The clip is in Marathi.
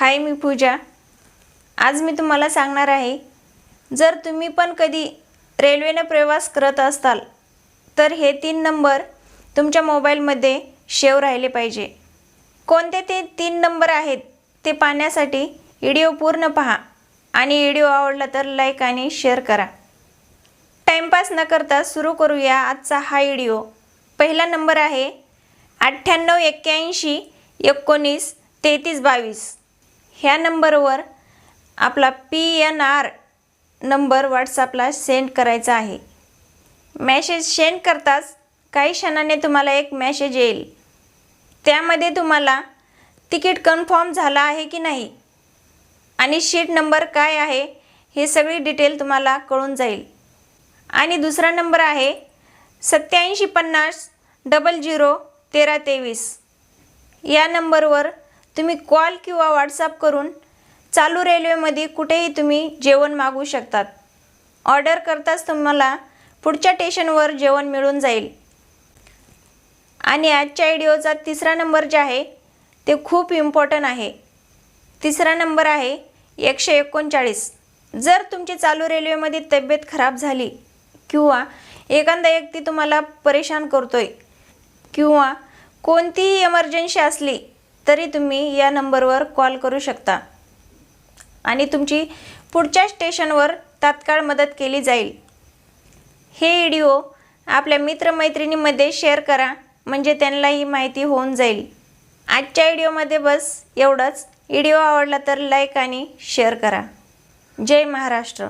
हाय मी पूजा. आज मी तुम्हाला सांगणार आहे जर तुम्ही पण कधी रेल्वेनं प्रवास करत असाल तर हे तीन नंबर तुमच्या मोबाईलमध्ये शेव राहिले पाहिजे. कोणते ते तीन नंबर आहेत ते पाहण्यासाठी व्हिडिओ पूर्ण पहा आणि व्हिडिओ आवडला तर लाईक आणि शेअर करा. टाईमपास न करता सुरू करूया आजचा हा व्हिडिओ. पहिला नंबर आहे अठ्ठ्याण्णव एक्क्याऐंशी एकोणीस तेहतीस बावीस. ह्या नंबरवर आपला पी एन आर नंबर व्हॉट्सअपला सेंड करायचा आहे. मॅसेज सेंड करताच काही क्षणाने तुम्हाला एक मॅसेज येईल. त्यामध्ये तुम्हाला तिकीट कन्फर्म झाला आहे की नाही आणि शीट नंबर काय आहे हे सगळी डिटेल तुम्हाला कळून जाईल. आणि दुसरा नंबर आहे सत्याऐंशी पन्नास डबल झिरो तेरा तेवीस. या नंबरवर तुम्ही कॉल किंवा व्हॉट्सअप करून चालू रेल्वेमध्ये कुठेही तुम्ही जेवण मागवू शकतात. ऑर्डर करताच तुम्हाला पुढच्या स्टेशनवर जेवण मिळून जाईल. आणि आजच्या व्हिडिओचा तिसरा नंबर जे आहे ते खूप इम्पॉर्टंट आहे. तिसरा नंबर आहे एकशे एकोणचाळीस. जर तुमची चालू रेल्वेमध्ये तब्येत खराब झाली किंवा एखादा व्यक्ती तुम्हाला परेशान करतोय किंवा कोणतीही इमर्जन्सी असली तरी तुम्ही या नंबरवर कॉल करू शकता. आणि तुमची पुढच्या स्टेशनवर तात्काळ मदत केली जाईल. हे व्हिडिओ आपल्या मित्रमैत्रिणीमध्ये शेअर करा म्हणजे त्यांनाही माहिती होऊन जाईल. आजच्या व्हिडिओमध्ये बस एवढंच. व्हिडिओ आवडला तर लाईक आणि शेअर करा. जय महाराष्ट्र.